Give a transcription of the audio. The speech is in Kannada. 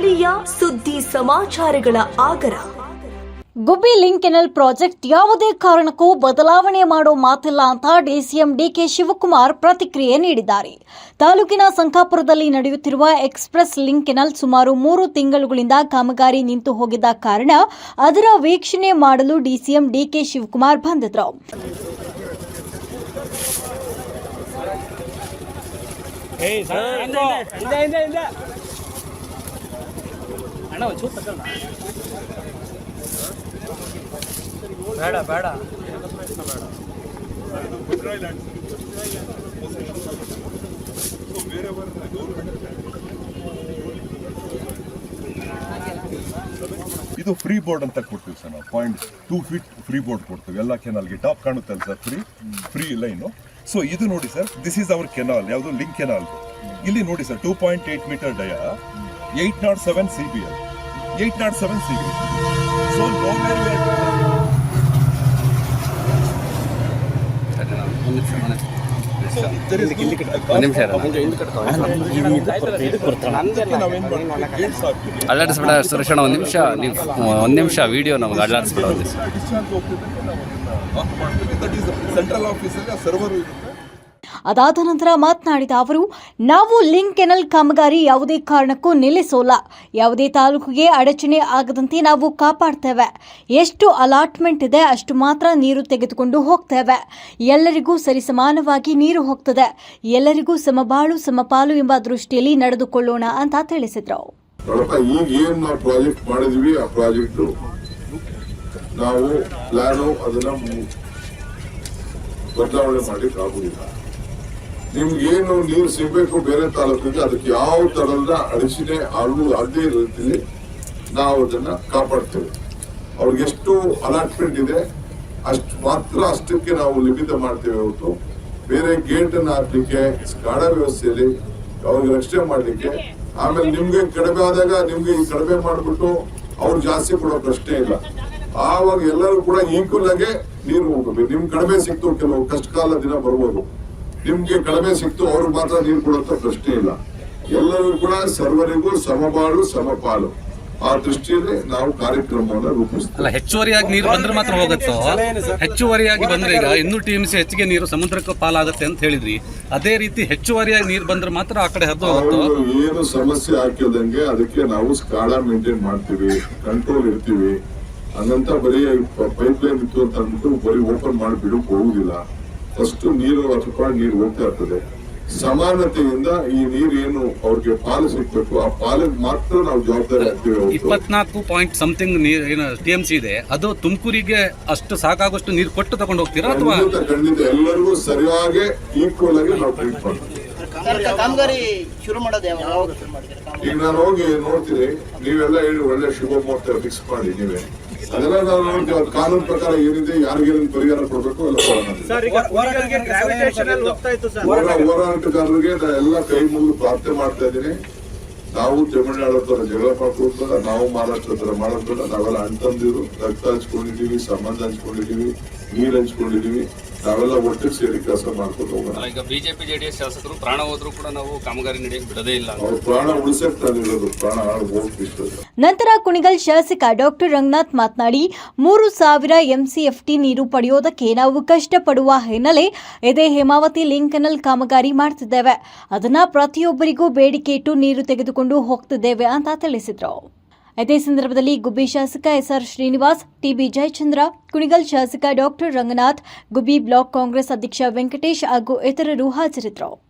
ಸ್ಥಳೀಯ ಸುದ್ದಿ ಸಮಾಚಾರಗಳ ಆಗರ. ಗುಬ್ಬಿ ಲಿಂಕ್ ಕೆನಲ್ ಪ್ರಾಜೆಕ್ಟ್ ಯಾವುದೇ ಕಾರಣಕ್ಕೂ ಬದಲಾವಣೆ ಮಾಡೋ ಮಾತಿಲ್ಲ ಅಂತ ಡಿಸಿಎಂ ಡಿಕೆ ಶಿವಕುಮಾರ್ ಪ್ರತಿಕ್ರಿಯೆ ನೀಡಿದ್ದಾರೆ. ತಾಲೂಕಿನ ಸಂಕಾಪುರದಲ್ಲಿ ನಡೆಯುತ್ತಿರುವ ಎಕ್ಸ್ಪ್ರೆಸ್ ಲಿಂಕ್ ಕೆನಲ್ ಸುಮಾರು ಮೂರು ತಿಂಗಳುಗಳಿಂದ ಕಾಮಗಾರಿ ನಿಂತು ಹೋಗಿದ್ದ ಕಾರಣ ಅದರ ವೀಕ್ಷಣೆ ಮಾಡಲು ಡಿಸಿಎಂ ಡಿಕೆ ಶಿವಕುಮಾರ್ ಬಂದಿದ್ರು. ಏಯ್ ಸರ್ ಹಿಂದೆ ಹಿಂದೆ ಹಿಂದೆ. ಅಣ್ಣ ಒಂದು ಚೂರು ತಗೊಳ್ಳ ಬೇಡ ಬೇಡ. ಇದು ಫ್ರೀ ಬೋರ್ಡ್ ಅಂತ ಕೊಡ್ತೀವಿ ಸರ್ ನಾವು. Point two feet free board ಕೊಡ್ತೀವಿ. ಎಲ್ಲ ಕೆನಾಲ್ಗೆ ಟಾಪ್ ಕಾಣುತ್ತಲ್ಲ sir? Free free line so ಇದು ನೋಡಿ sir this is our canal ಯಾವುದು? ಲಿಂಕ್ ಕೆನಾಲ್ ಇಲ್ಲಿ ನೋಡಿ sir two point eight meter dia eight naught seven C B L eight naught seven C B so ಮಾಡ್ತೀವಿ? ಗೇಟ್ಸ್ ಹಾಕ್ತೀವಿ ಅಲ್ಲಾಡಿಸ್ಬೇಡ ಸುರೇಶಣ್ಣ ಒಂದು ನಿಮಿಷ. ನೀವು ಒಂದು ನಿಮಿಷ ವಿಡಿಯೋ ನಮ್ಗೆ ಅಲ್ಲಾಡಿಸ್ಬೇಡ ಒಂದು ಸೆಂಟ್ರಲ್ ಆಫೀಸಲ್ಲಿ ಸರ್ವರ್ ಇರುತ್ತೆ. ಅದಾದ ನಂತರ ಮಾತನಾಡಿದ ಅವರು, ನಾವು ಲಿಂಕ್ ಕೆನಲ್ ಕಾಮಗಾರಿ ಯಾವುದೇ ಕಾರಣಕ್ಕೂ ನಿಲ್ಲಿಸೋಲ್ಲ. ಯಾವುದೇ ತಾಲೂಕಿಗೆ ಅಡಚಣೆ ಆಗದಂತೆ ನಾವು ಕಾಪಾಡ್ತೇವೆ. ಎಷ್ಟು ಅಲಾಟ್ಮೆಂಟ್ ಇದೆ, ಅಷ್ಟು ಮಾತ್ರ ನೀರು ತೆಗೆದುಕೊಂಡು ಹೋಗ್ತೇವೆ. ಎಲ್ಲರಿಗೂ ಸರಿಸಮಾನವಾಗಿ ನೀರು ಹೋಗ್ತದೆ. ಎಲ್ಲರಿಗೂ ಸಮಬಾಳು, ಸಮಪಾಲು ಎಂಬ ದೃಷ್ಟಿಯಲ್ಲಿ ನಡೆದುಕೊಳ್ಳೋಣ ಅಂತ ತಿಳಿಸಿದ್ರು. ನಾವು ಪ್ಲಾನು ಅದನ್ನ ಬದಲಾವಣೆ ಮಾಡಿಕ್ಕಾಗುವುದಿಲ್ಲ ನಿಮ್ಗೆ ಏನು ನೀರು ಸಿಗಬೇಕು ಬೇರೆ ತಾಲೂಕಿಗೆ, ಅದಕ್ಕೆ ಯಾವ ತರದ ಅಡಚಣೆ ಅಲ್ಲೂ ಅಲ್ಲದೇ ರೀತಿಯಲ್ಲಿ ನಾವು ಅದನ್ನ ಕಾಪಾಡ್ತೇವೆ. ಅವ್ರಿಗೆ ಎಷ್ಟು ಅಲಾಟ್ಮೆಂಟ್ ಇದೆ, ಅಷ್ಟು ಮಾತ್ರ ಅಷ್ಟಕ್ಕೆ ನಾವು ಲಿಮಿತ ಮಾಡ್ತೇವೆ ಹೊರತು, ಬೇರೆ ಗೇಟ್ ಅನ್ನ ಹಾಕ್ಲಿಕ್ಕೆ ಗಾಢ ವ್ಯವಸ್ಥೆಯಲ್ಲಿ ಅವ್ರಿಗೆ ರಕ್ಷಣೆ ಮಾಡ್ಲಿಕ್ಕೆ, ಆಮೇಲೆ ನಿಮ್ಗೆ ಕಡಿಮೆ ಆದಾಗ ನಿಮ್ಗೆ ಕಡಿಮೆ ಮಾಡ್ಬಿಟ್ಟು ಅವ್ರು ಜಾಸ್ತಿ ಕೊಡೋ ಪ್ರಶ್ನೆ ಇಲ್ಲ. ಆವಾಗ ಎಲ್ಲರೂ ಕೂಡ ಈಕ್ವಲ್ ಆಗಿ ನೀರು ಹೋಗ್ಬೇಕು. ನಿಮ್ಗೆ ಕಡಿಮೆ ಸಿಕ್ತು ಕೆಲವು ಕಷ್ಟಕಾಲ ದಿನ ಬರ್ಬೋದು. ನಿಮ್ಗೆ ಕಡಿಮೆ ಸಿಕ್ತು ಅವ್ರು ಮಾತ್ರ ನೀರು ಕೊಡುವಂತ ಪ್ರಶ್ನೆ ಇಲ್ಲ. ಎಲ್ಲರೂ ಕೂಡ ಸರ್ವರಿಗೂ ಸಮಬಾಳು ಸಮಪಾಲು. ಆ ದೃಷ್ಟಿಯಲ್ಲಿ ನಾವು ಕಾರ್ಯಕ್ರಮವನ್ನು ರೂಪಿಸ್ತೀವಿ. ಅಲ್ಲ ಹೆಚ್ಚುವರಿಯಾಗಿ ನೀರು ಬಂದ್ರೆ ಮಾತ್ರ ಹೋಗುತ್ತೋ? ಹೆಚ್ಚುವರಿಯಾಗಿ ಬಂದ್ರೆ ಈಗ ಇನ್ನೂರು ಟಿ ಎಂ ಸಿ ಹೆಚ್ಚಿಗೆ ನೀರು ಸಮುದ್ರಕ್ಕೆ ಪಾಲಾಗುತ್ತೆ ಅಂತ ಹೇಳಿದ್ರಿ. ಅದೇ ರೀತಿ ಹೆಚ್ಚುವರಿಯಾಗಿ ನೀರು ಬಂದ್ರೆ ಮಾತ್ರ ಆ ಕಡೆ ಹದ್ದು ಏನು ಸಮಸ್ಯೆ ಹಾಕಿದಂಗೆ ಅದಕ್ಕೆ ನಾವು ಸ್ಕಾಡ ಮೇಂಟೈನ್ ಮಾಡ್ತೀವಿ ಕಂಟ್ರೋಲ್ ಇರ್ತೀವಿ. ಹಂಗಂತ ಬರೀ ಪೈಪ್ ಲೈನ್ ಇತ್ತು ಅಂತ ಅಂದ್ಬಿಟ್ಟು ಬರೀ ಓಪನ್ ಮಾಡಿ ಬಿಡಕ್ ಹೋಗುದಿಲ್ಲ. ಫಸ್ಟ್ ನೀರು ಅಥವಾ ನೀರು ಹೋಗ್ತಾ ಇರ್ತದೆ ಸಮಾನತೆಯಿಂದ ಈ ನೀರೇನು ಏನು ಅವ್ರಿಗೆ ಪಾಲು ಸಿಗ್ಬೇಕು ಆ ಪಾಲಿಗೆ ಮಾತ್ರ ನಾವು ಜವಾಬ್ದಾರಿ ಆಗ್ತೀವಿ ಇಪ್ಪತ್ನಾಲ್ಕು ಪಾಯಿಂಟ್ ಸಮಥಿಂಗ್ ನೀರು ಏನು ಟಿ ಎಂ ಸಿ ಇದೆ ಅದು ತುಮಕೂರಿಗೆ ಅಷ್ಟು ಸಾಕಾಗುವಷ್ಟು ನೀರು ಕೊಟ್ಟು ತಗೊಂಡು ಹೋಗ್ತೀರಾ ಅಥವಾ? ಖಂಡಿತ ಎಲ್ಲರಿಗೂ ಸರಿಯಾಗಿ ಈಕ್ವಲ್ ಆಗಿ ನಾವು ಟ್ರೀಟ್ ಮಾಡ್ತೀವಿ. ಕಾಮಗಾರಿ ಶುರು ಮಾಡೋದು ಯಾವಾಗ? ಯಾವಾಗ ಶುರು ಮಾಡಿದ್ದೀರಾ ಈಗ ನಾನು ಹೋಗಿ ನೋಡ್ತೀನಿ. ನೀವೆಲ್ಲ ಹೇಳಿ ಒಳ್ಳೆ ಶುಭ ಮುಹೂರ್ತ ಫಿಕ್ಸ್ ಮಾಡಿ ನೀವೇ. ಅದೆಲ್ಲ ನಾವು ನೋಡ್ತೀವಿ ಅದು ಕಾನೂನು ಪ್ರಕಾರ ಏನಿದೆ ಯಾರಿಗೇನು ಪರಿಹಾರ ಕೊಡಬೇಕು ಎಲ್ಲ ಸರ್ ಈಗ ಹೋರಾಟಗಾರರಿಗೆ ಎಲ್ಲ ಕೈ ಮುಗಿದು ಪ್ರಾರ್ಥನೆ ಮಾಡ್ತಾ ಇದ್ದೀನಿ. ನಾವು ತಮಿಳುನಾಡು ಹತ್ರ ಜಗಳ ಮಾಡ್ಕೊಳ್ಬೇಡ ನಾವು ಮಹಾರಾಷ್ಟ್ರ ಹತ್ರ ಮಾಡೋದಿಲ್ಲ ನಾವೆಲ್ಲ ಅಣ್ತಂದಿರು ರಕ್ತ ಹಂಚ್ಕೊಂಡಿದೀವಿ ಸಂಬಂಧ ಹಂಚ್ಕೊಂಡಿದೀವಿ ನೀರ್ ಹಂಚ್ಕೊಂಡಿದೀವಿ. ನಾವೆಲ್ಲ ಒಟ್ಟಿಗೆ ಸೇರಿ ಕೆಲಸ ಮಾಡ್ಕೊಂಡು ಹೋಗೋಣ. ಈಗ ಬಿಜೆಪಿ ಜೆಡಿಎಸ್ ಶಾಸಕರು ಪ್ರಾಣ ಹೋದ್ರು ಕೂಡ ನಾವು ಕಾಮಗಾರಿ ನಡೆಯಕ್ಕೆ ಬಿಡದೇ ಇಲ್ಲ ಅವ್ರ ಪ್ರಾಣ ಉಳಿಸಕ್ ಇರೋದು. ಪ್ರಾಣ ಹೋಗ್ತಿಷ್ಟ ನಂತರ ಕುಣಿಗಲ್ ಶಾಸಕ ಡಾಕ್ಟರ್ ರಂಗನಾಥ್ ಮಾತನಾಡಿ, ಮೂರು ಸಾವಿರ ಎಂಸಿಎಫ್ಟಿ ನೀರು ಪಡೆಯೋದಕ್ಕೆ ನಾವು ಕಷ್ಟಪಡುವ ಹಿನ್ನೆಲೆ ಇದೇ ಹೇಮಾವತಿ ಲಿಂಕ್ ಕಾಮಗಾರಿ ಮಾಡ್ತಿದ್ದೇವೆ. ಅದನ್ನ ಪ್ರತಿಯೊಬ್ಬರಿಗೂ ಬೇಡಿಕೆ ಇಟ್ಟು ನೀರು ತೆಗೆದುಕೊಂಡು ಹೋಗ್ತಿದ್ದೇವೆ ಅಂತ ತಿಳಿಸಿದರು. ಇದೇ ಸಂದರ್ಭದಲ್ಲಿ ಗುಬ್ಬಿ ಶಾಸಕ S R Srinivas, T B Jayachandra, Kunigal ಶಾಸಕ ಡಾಕ್ಟರ್ ರಂಗನಾಥ್, ಗುಬ್ಬಿ ಬ್ಲಾಕ್ ಕಾಂಗ್ರೆಸ್ ಅಧ್ಯಕ್ಷ ವೆಂಕಟೇಶ್ ಹಾಗೂ ಇತರರು ಹಾಜರಿದ್ದರು.